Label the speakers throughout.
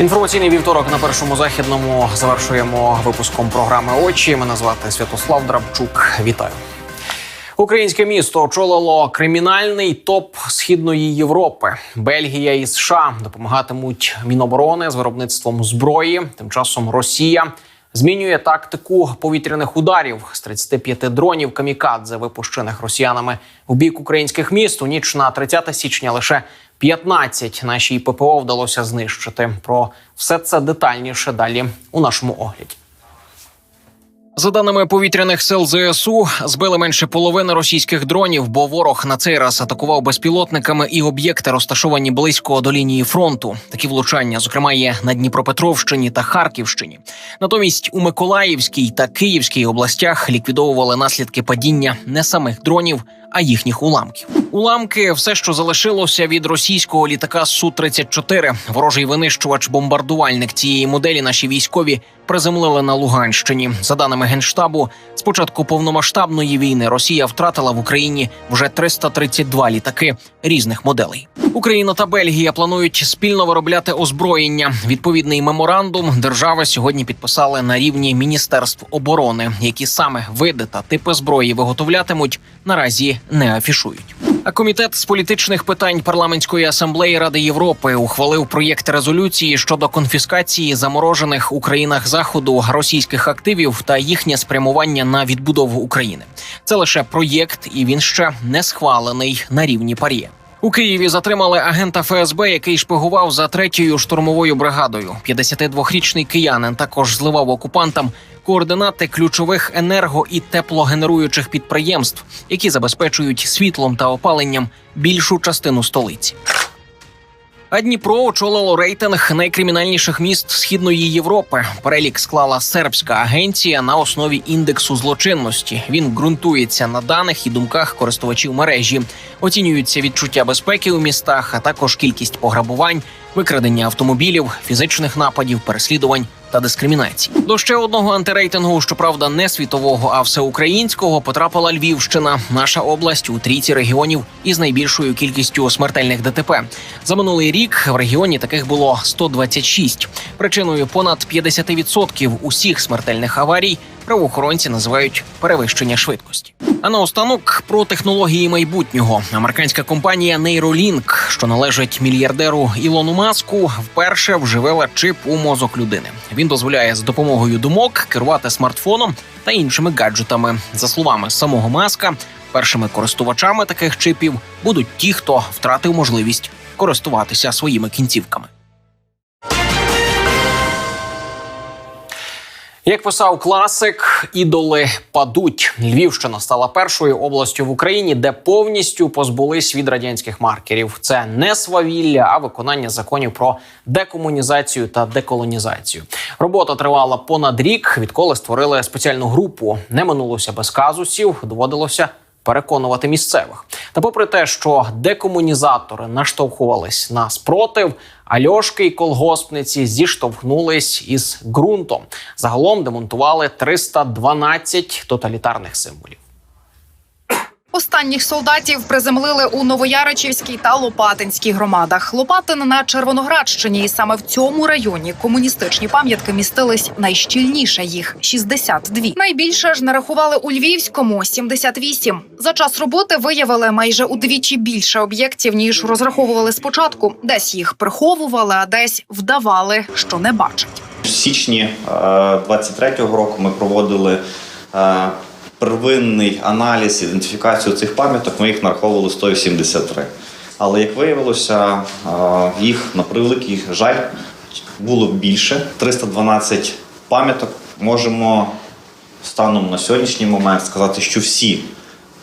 Speaker 1: Інформаційний вівторок на першому західному завершуємо випуском програми Очі. Мене звати Святослав Драбчук. Вітаю. Українське місто очолило кримінальний топ східної Європи. Бельгія і США допомагатимуть Міноборони з виробництвом зброї. Тим часом Росія змінює тактику повітряних ударів з 35 дронів камікадзе, випущених росіянами в бік українських міст. У ніч на 30 січня лише 15 нашій ППО вдалося знищити. Про все це детальніше далі у нашому огляді. За даними повітряних сил ЗСУ, збили менше половини російських дронів, бо ворог на цей раз атакував безпілотниками і об'єкти, розташовані близько до лінії фронту. Такі влучання, зокрема, є на Дніпропетровщині та Харківщині. Натомість у Миколаївській та Київській областях ліквідовували наслідки падіння не самих дронів, а їхніх уламків. Уламки все, що залишилося від російського літака су 34 Ворожий винищувач бомбардувальник цієї моделі. Наші військові приземлили на Луганщині. За даними генштабу, з початку повномасштабної війни Росія втратила в Україні вже 332 літаки різних моделей. Україна та Бельгія планують спільно виробляти озброєння. Відповідний меморандум держави сьогодні підписали на рівні міністерств оборони, які саме види та типи зброї виготовлятимуть, наразі не афішують. А комітет з політичних питань парламентської асамблеї Ради Європи ухвалив проєкт резолюції щодо конфіскації заморожених у країнах заходу російських активів та їхнє спрямування на відбудову України. Це лише проєкт, і він ще не схвалений на рівні парі. У Києві затримали агента ФСБ, який шпигував за третьою штурмовою бригадою. 52-річний киянин також зливав окупантам координати ключових енерго і теплогенеруючих підприємств, які забезпечують світлом та опаленням більшу частину столиці. А Дніпро очолило рейтинг найкримінальніших міст східної Європи. Перелік склала сербська агенція на основі індексу злочинності. Він ґрунтується на даних і думках користувачів мережі. Оцінюються відчуття безпеки у містах, а також кількість пограбувань, викрадення автомобілів, фізичних нападів, переслідувань та дискримінації. До ще одного антирейтингу, щоправда, не світового, а всеукраїнського, потрапила Львівщина. Наша область у трійці регіонів із найбільшою кількістю смертельних ДТП. За минулий рік в регіоні таких було 126. Причиною понад 50% усіх смертельних аварій правоохоронці називають перевищення швидкості. А наостанок про технології майбутнього. Американська компанія Neuralink, що належить мільярдеру Ілону Маску, вперше вживила чип у мозок людини. Він дозволяє з допомогою думок керувати смартфоном та іншими гаджетами. За словами самого Маска, першими користувачами таких чипів будуть ті, хто втратив можливість користуватися своїми кінцівками. Як писав класик, ідоли падуть. Львівщина стала першою областю в Україні, де повністю позбулись від радянських маркерів. Це не свавілля, а виконання законів про декомунізацію та деколонізацію. Робота тривала понад рік, відколи створили спеціальну групу. Не минулося без казусів, доводилося переконувати місцевих. Та попри те, що декомунізатори наштовхувались на спротив, Альошки й колгоспниці зіштовхнулись із ґрунтом. Загалом демонтували 312 тоталітарних символів.
Speaker 2: Останніх солдатів приземлили у Новояричівській та Лопатинській громадах. Лопатин на Червоноградщині, і саме в цьому районі комуністичні пам'ятки містились найщільніше їх 62. Найбільше ж нарахували у Львівському 78. За час роботи виявили майже удвічі більше об'єктів ніж розраховували спочатку. Десь їх приховували, а десь вдавали, що не бачать.
Speaker 3: В січні е, 23-го року ми проводили е, первинний аналіз, ідентифікацію цих пам'яток. Ми їх нараховували 173. Але як виявилося, їх на превеликий жаль було більше 312 пам'яток. Можемо станом на сьогоднішній момент сказати, що всі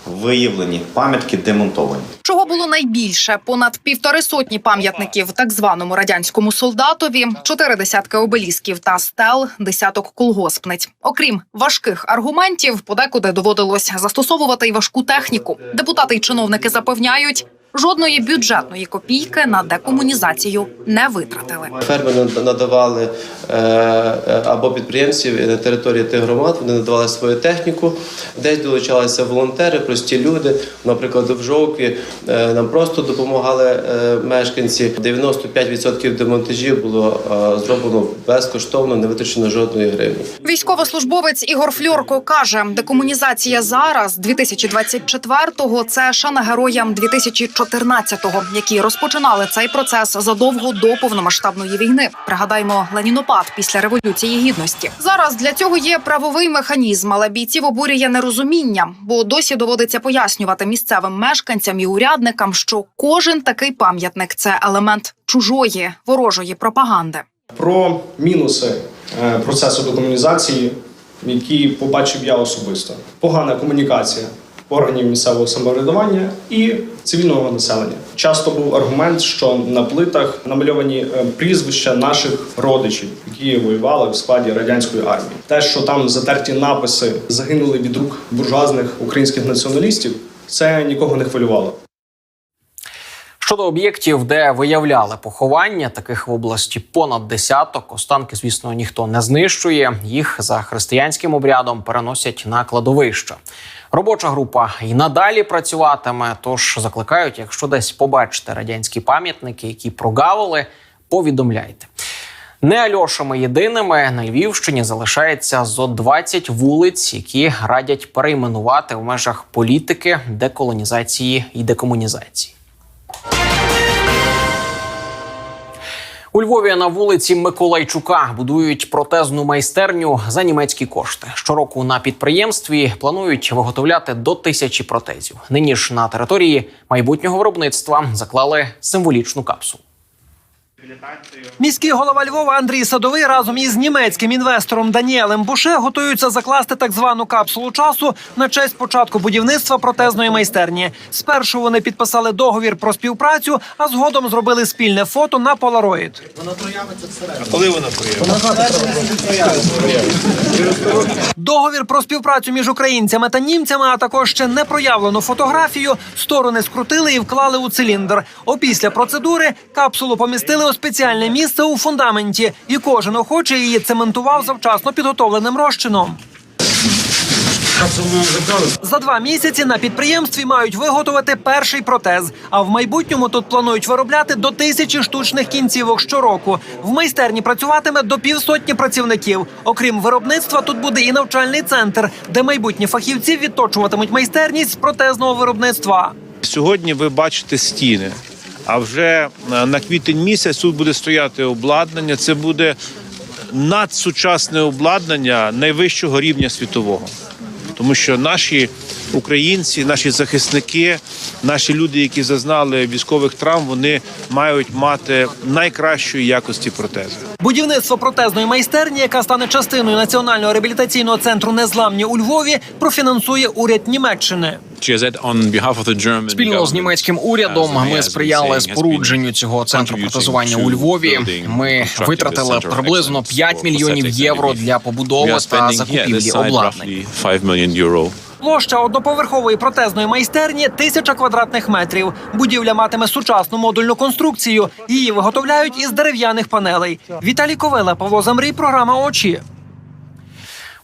Speaker 3: виявлені пам'ятки демонтовані.
Speaker 2: Чого було найбільше? Понад півтори сотні пам'ятників так званому радянському солдатові, чотири десятки обелісків та стел, десяток колгоспниць. Окрім важких аргументів, подекуди доводилось застосовувати й важку техніку. Депутати й чиновники запевняють. Жодної бюджетної копійки на декомунізацію не витратили.
Speaker 4: Фермери надавали е, е, або підприємці на території тих громад, вони надавали свою техніку. Десь долучалися волонтери, прості люди. Наприклад, в Жовкві е, нам просто допомагали е, мешканці. 95% демонтажів було е, зроблено безкоштовно, не витрачено жодної гривні.
Speaker 2: Військовослужбовець Ігор Фльорко каже: декомунізація зараз, 2024-го, – це шана героям 2014-го, які розпочинали цей процес задовго до повномасштабної війни. Пригадаємо ленінопад після революції гідності. Зараз для цього є правовий механізм, але бійців обурює нерозуміння, бо досі доводиться пояснювати місцевим мешканцям і урядникам, що кожен такий пам'ятник це елемент чужої ворожої пропаганди.
Speaker 5: про мінуси е, процесу декомунізації, які побачив я особисто: погана комунікація органів місцевого самоврядування і цивільного населення. Часто був аргумент, що на плитах намальовані е, прізвища наших родичів, які воювали в складі радянської армії. Те, що там затерті написи загинули від рук буржуазних українських націоналістів, це нікого не хвилювало.
Speaker 1: Щодо об'єктів, де виявляли поховання, таких в області понад десяток. Останки, звісно, ніхто не знищує. Їх за християнським обрядом переносять на кладовище. Робоча група і надалі працюватиме. Тож закликають, якщо десь побачите радянські пам'ятники, які прогавили, повідомляйте. Не Альошами єдиними на Львівщині залишається зо 20 вулиць, які радять перейменувати в межах політики, деколонізації і декомунізації. У Львові на вулиці Миколайчука будують протезну майстерню за німецькі кошти. Щороку на підприємстві планують виготовляти до тисячі протезів. Нині ж на території майбутнього виробництва заклали символічну капсулу.
Speaker 6: Міський голова Львова Андрій Садовий разом із німецьким інвестором Даніелем Буше готуються закласти так звану капсулу часу на честь початку будівництва протезної майстерні. Спершу вони підписали договір про співпрацю, а згодом зробили спільне фото на полароїд. Договір про співпрацю між українцями та німцями, а також ще не проявлену фотографію, сторони скрутили і вклали у циліндр. Опісля процедури капсулу помістили у спеціальне місце у фундаменті, і кожен охоче її цементував завчасно підготовленим розчином. За два місяці на підприємстві мають виготовити перший протез. А в майбутньому тут планують виробляти до тисячі штучних кінцівок щороку. В майстерні працюватиме до півсотні працівників. Окрім виробництва, тут буде і навчальний центр, де майбутні фахівці відточуватимуть майстерність з протезного виробництва.
Speaker 7: Сьогодні ви бачите стіни, а вже е, на квітень місяць тут буде стояти обладнання. Це буде надсучасне обладнання найвищого рівня світового. Тому що наші українці, наші захисники, наші люди, які зазнали військових травм, вони мають мати найкращої якості протези.
Speaker 6: Будівництво протезної майстерні, яка стане частиною національного реабілітаційного центру Незламні у Львові, профінансує уряд Німеччини.
Speaker 1: Спільно з німецьким урядом ми сприяли спорудженню цього центру протезування у Львові. Ми витратили приблизно 5 мільйонів євро для побудови та закупівлі обладнання.
Speaker 6: Площа одноповерхової протезної майстерні тисяча квадратних метрів. Будівля матиме сучасну модульну конструкцію. Її виготовляють із дерев'яних панелей. Віталій Ковела, Павло Замрій, програма Очі.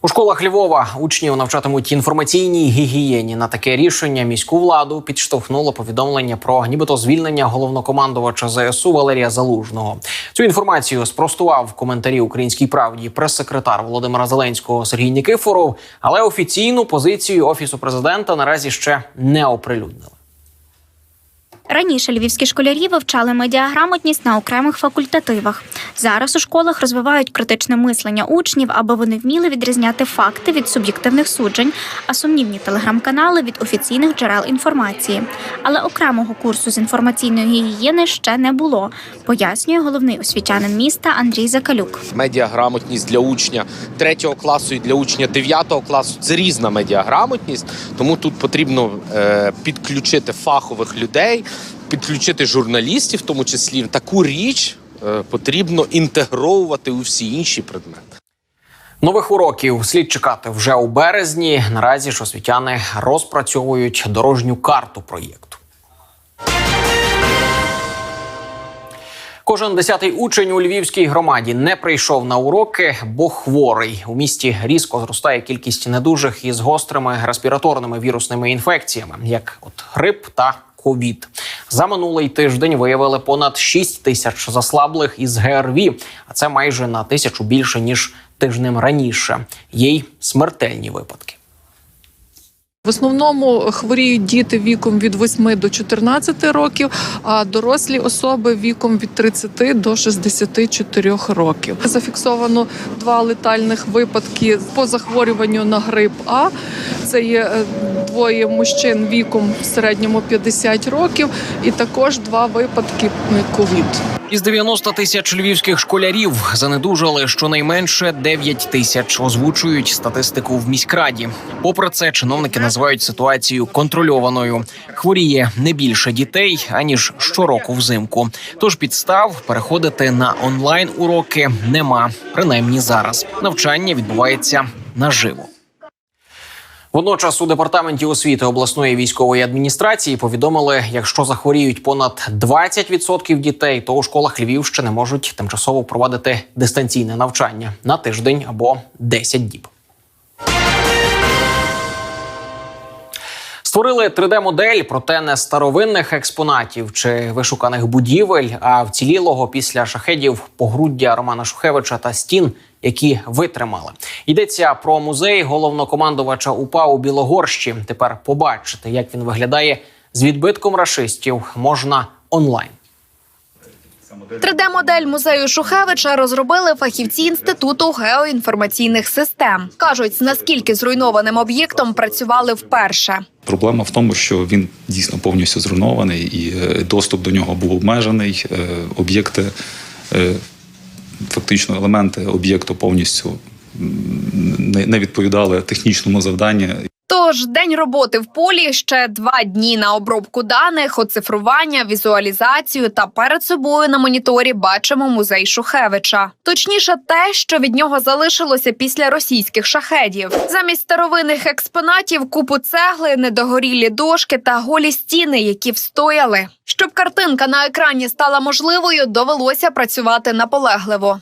Speaker 1: У школах Львова учнів навчатимуть інформаційній гігієні. На таке рішення міську владу підштовхнуло повідомлення про нібито звільнення головнокомандувача ЗСУ Валерія Залужного. Цю інформацію спростував в коментарі Українській правді прес-секретар Володимира Зеленського Сергій Нікифоров, але офіційну позицію офісу президента наразі ще не оприлюднили.
Speaker 8: Раніше львівські школярі вивчали медіаграмотність на окремих факультативах. Зараз у школах розвивають критичне мислення учнів, аби вони вміли відрізняти факти від суб'єктивних суджень, а сумнівні телеграм-канали від офіційних джерел інформації. Але окремого курсу з інформаційної гігієни ще не було, пояснює головний освітянин міста Андрій Закалюк.
Speaker 9: медіаграмотність для учня третього класу і для учня дев'ятого класу це різна медіаграмотність, тому тут потрібно е, підключити фахових людей, підключити журналістів, в тому числі таку річ е, потрібно інтегровувати у всі інші предмети.
Speaker 1: Нових уроків слід чекати вже у березні. Наразі ж освітяни розпрацьовують дорожню карту проєкту. Кожен десятий учень у львівській громаді не прийшов на уроки, бо хворий. У місті різко зростає кількість недужих із гострими респіраторними вірусними інфекціями, як от грип та ковід. За минулий тиждень виявили понад 6 тисяч заслаблих із ГРВІ, а це майже на тисячу більше ніж тижнем раніше. Є й смертельні випадки.
Speaker 10: В основному хворіють діти віком від 8 до 14 років, а дорослі особи віком від 30 до 64 років. Зафіксовано два летальних випадки по захворюванню на грип А. Це є е, двоє мужчин віком в середньому 50 років, і також два випадки ковід.
Speaker 1: Із 90 тисяч львівських школярів занедужали щонайменше 9 тисяч. Озвучують статистику в міськраді. Попри це, чиновники називають ситуацію контрольованою. Хворіє не більше дітей аніж щороку взимку. Тож підстав переходити на онлайн уроки нема. Принаймні зараз навчання відбувається наживо. Водночас у департаменті освіти обласної військової адміністрації повідомили, якщо захворіють понад 20% дітей, то у школах Львівщини можуть тимчасово проводити дистанційне навчання на тиждень або 10 діб. Створили 3D-модель, проте не старовинних експонатів чи вишуканих будівель, а вцілілого після шахедів погруддя Романа Шухевича та стін, які витримали. Йдеться про музей головнокомандувача УПА у Білогорщі. Тепер побачити, як він виглядає з відбитком рашистів, можна онлайн.
Speaker 2: 3D-модель музею Шухевича розробили фахівці інституту геоінформаційних систем. кажуть, наскільки зруйнованим об'єктом працювали вперше.
Speaker 11: Проблема в тому, що він дійсно повністю зруйнований, і е, доступ до нього був обмежений. Е, Об'єкти, е, фактично, елементи об'єкту повністю не відповідали технічному завданню.
Speaker 2: Тож день роботи в полі ще два дні на обробку даних, оцифрування, візуалізацію та перед собою на моніторі бачимо музей Шухевича. Точніше, те, що від нього залишилося після російських шахедів. Замість старовинних експонатів купу цегли, недогорілі дошки та голі стіни, які встояли. Щоб картинка на екрані стала можливою, довелося працювати наполегливо.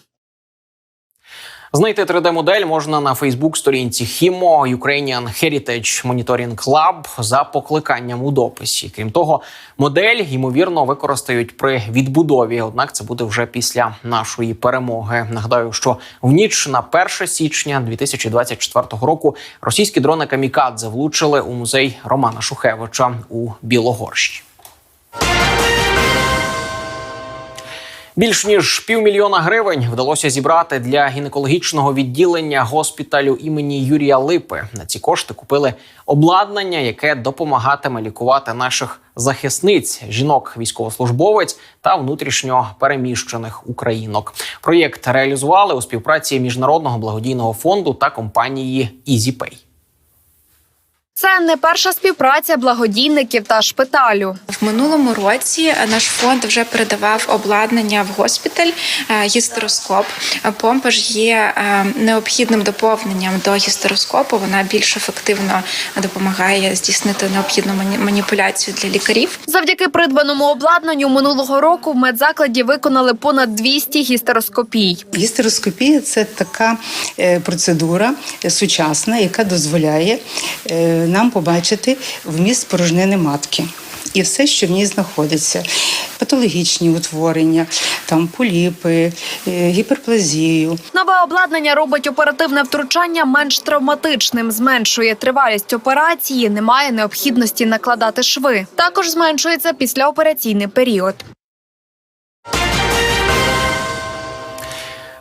Speaker 1: Знайти 3D-модель можна на Фейсбук-сторінці HIMO Ukrainian Heritage Monitoring Club за покликанням у дописі. Крім того, модель ймовірно використають при відбудові. Однак це буде вже після нашої перемоги. Нагадаю, що в ніч на 1 січня 2024 року російські дрони Камікадзе влучили у музей Романа Шухевича у Білогорщі. Більш ніж півмільйона гривень вдалося зібрати для гінекологічного відділення госпіталю імені Юрія Липи. На ці кошти купили обладнання, яке допомагатиме лікувати наших захисниць, жінок, військовослужбовець та внутрішньо переміщених українок. Проєкт реалізували у співпраці міжнародного благодійного фонду та компанії EasyPay.
Speaker 2: Це не перша співпраця благодійників та шпиталю.
Speaker 12: В минулому році наш фонд вже передавав обладнання в госпіталь е, гістероскоп. Помпа ж є е, необхідним доповненням до гістероскопу. Вона більш ефективно допомагає здійснити необхідну мані- маніпуляцію для лікарів.
Speaker 2: Завдяки придбаному обладнанню минулого року в медзакладі виконали понад 200 гістероскопій.
Speaker 13: Гістероскопія це така е, процедура сучасна, яка дозволяє нам побачити вміст порожнини матки. І все, що в ній знаходиться: патологічні утворення, там поліпи, е, гіперплазію,
Speaker 2: Нове обладнання робить оперативне втручання менш травматичним, зменшує тривалість операції, немає необхідності накладати шви. Також зменшується післяопераційний період.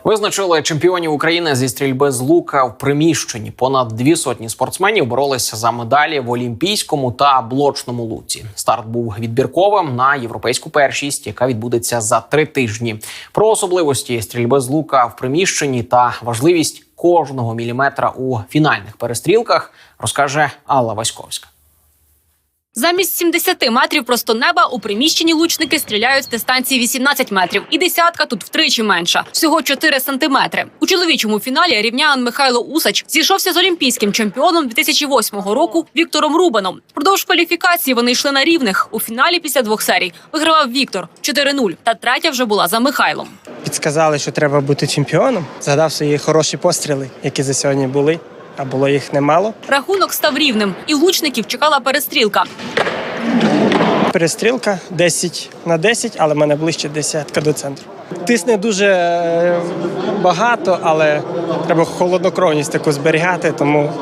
Speaker 1: Визначили чемпіонів України зі стрільби з лука в приміщенні. Понад дві сотні спортсменів боролися за медалі в олімпійському та блочному луці. Старт був відбірковим на європейську першість, яка відбудеться за три тижні. Про особливості стрільби з лука в приміщенні та важливість кожного міліметра у фінальних перестрілках розкаже Алла Васьковська.
Speaker 14: Замість 70 метрів просто неба у приміщенні лучники стріляють з дистанції 18 метрів, і десятка тут втричі менша, всього 4 сантиметри. У чоловічому фіналі рівнян Михайло Усач зійшовся з олімпійським чемпіоном 2008 року Віктором Рубаном. Впродовж кваліфікації вони йшли на рівних. У фіналі після двох серій вигравав Віктор 4-0, та третя вже була за Михайлом.
Speaker 15: Підсказали, що треба бути чемпіоном. Згадав свої хороші постріли, які за сьогодні були, а було їх немало.
Speaker 14: Рахунок став рівним, і лучників чекала перестрілка.
Speaker 15: Перестрілка 10 на 10, але в мене ближче десятка до центру. Тисне дуже е, багато, але треба холоднокровність таку зберігати, тому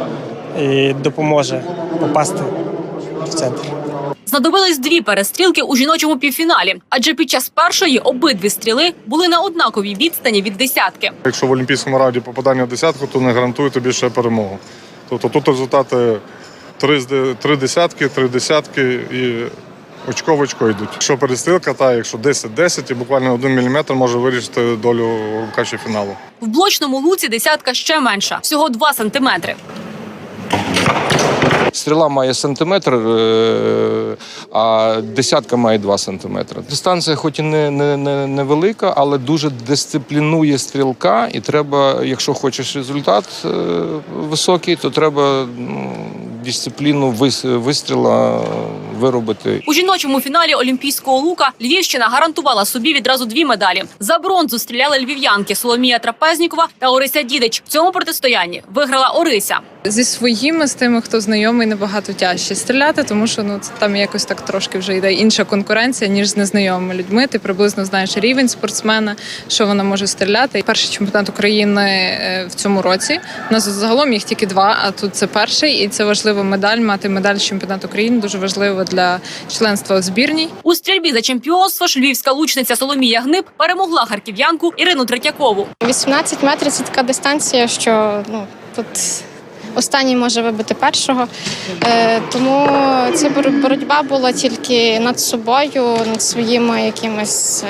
Speaker 15: і допоможе попасти в центр.
Speaker 14: Знадобились дві перестрілки у жіночому півфіналі, адже під час першої обидві стріли були на однаковій відстані від десятки.
Speaker 16: Якщо в Олімпійському раді попадання в десятку, то не гарантує тобі ще перемогу. Тобто тут результати три, три десятки, три десятки і очко в очко йдуть. Якщо перестрілка, та якщо 10-10 і буквально один міліметр може вирішити долю рукачі фіналу.
Speaker 14: В блочному луці десятка ще менша, всього 2 сантиметри.
Speaker 17: Стріла має сантиметр, е, а десятка має 2 сантиметри. Дистанція, хоч і не, не, не, невелика, але дуже дисциплінує стрілка, і треба, якщо хочеш результат е, високий, то треба ну, дисципліну вис- вистріла виробити.
Speaker 14: У жіночому фіналі олімпійського лука Львівщина гарантувала собі відразу дві медалі. За бронзу стріляли львів'янки Соломія Трапезнікова та Орися Дідич. В цьому протистоянні виграла Орися.
Speaker 10: Зі своїми, з тими, хто знайомий, набагато тяжче стріляти, тому що ну це там якось так трошки вже йде інша конкуренція, ніж з незнайомими людьми. Ти приблизно знаєш рівень спортсмена, що вона може стріляти. Перший чемпіонат України е, в цьому році. У нас загалом їх тільки два, а тут це перший, і це важлива медаль. Мати медаль з чемпіонату України дуже важливо для членства в збірній.
Speaker 14: У стрільбі за чемпіонство ж львівська лучниця Соломія Гниб перемогла харків'янку Ірину Третьякову.
Speaker 18: 18 метрів це така дистанція, що ну тут останній може вибити першого. Е, тому ця бор- боротьба була тільки над собою, над своїми якимись е,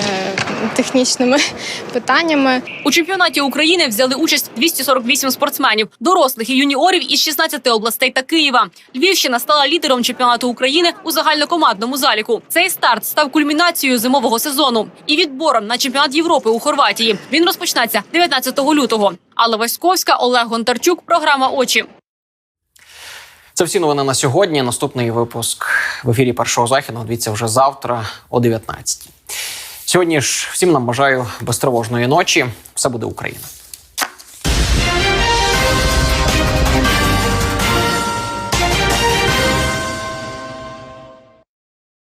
Speaker 18: технічними питаннями.
Speaker 14: У чемпіонаті України взяли участь 248 спортсменів, дорослих і юніорів із 16 областей та Києва. Львівщина стала лідером чемпіонату України у загальнокомандному заліку. Цей старт став кульмінацією зимового сезону і відбором на чемпіонат Європи у Хорватії. Він розпочнеться 19 лютого. Алла Васьковська, Олег Гонтарчук. Програма очі.
Speaker 1: Це всі новини на сьогодні. Наступний випуск в ефірі першого західного. Дивіться вже завтра о 19 Сьогодні ж всім нам бажаю безтривожної ночі. Все буде Україна.